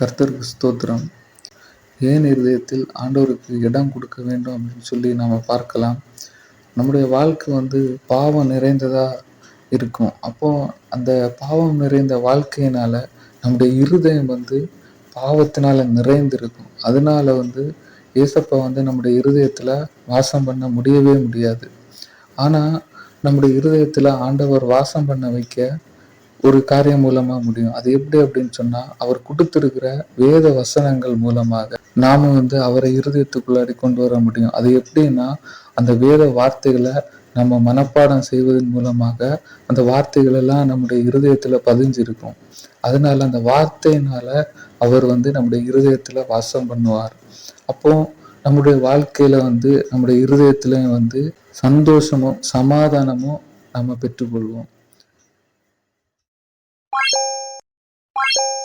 கர்த்தருக்கு ஸ்தோத்திரம். ஏன் இருதயத்தில் ஆண்டவருக்கு இடம் கொடுக்க வேண்டும் அப்படின்னு சொல்லி நாம் பார்க்கலாம். நம்முடைய வாழ்க்கை வந்து பாவம் நிறைந்ததாக இருக்கும். அப்போது அந்த பாவம் நிறைந்த வாழ்க்கையினால் நம்முடைய இருதயம் வந்து பாவத்தினால் நிறைந்திருக்கும். அதனால் வந்து ஏசப்பா வந்து நம்முடைய இருதயத்தில் வாசம் பண்ண முடியவே முடியாது. ஆனால் நம்முடைய இருதயத்தில் ஆண்டவர் வாசம் பண்ண வைக்க ஒரு காரியம் மூலமாக முடியும். அது எப்படி அப்படின்னு சொன்னால் அவர் கொடுத்துருக்கிற வேத வசனங்கள் மூலமாக நாம வந்து அவரை இருதயத்துக்குள்ளாடி கொண்டு வர முடியும். அது எப்படின்னா அந்த வேத வார்த்தைகளை நம்ம மனப்பாடம் செய்வதன் மூலமாக அந்த வார்த்தைகளெல்லாம் நம்முடைய இருதயத்தில் பதிஞ்சிருக்கும். அதனால அந்த வார்த்தையினால அவர் வந்து நம்முடைய இருதயத்தில் வாசம் பண்ணுவார். அப்போ நம்முடைய வாழ்க்கையில் வந்து நம்முடைய இருதயத்துலேயும் வந்து சந்தோஷமும் சமாதானமும் நம்ம பெற்றுக்கொள்வோம். you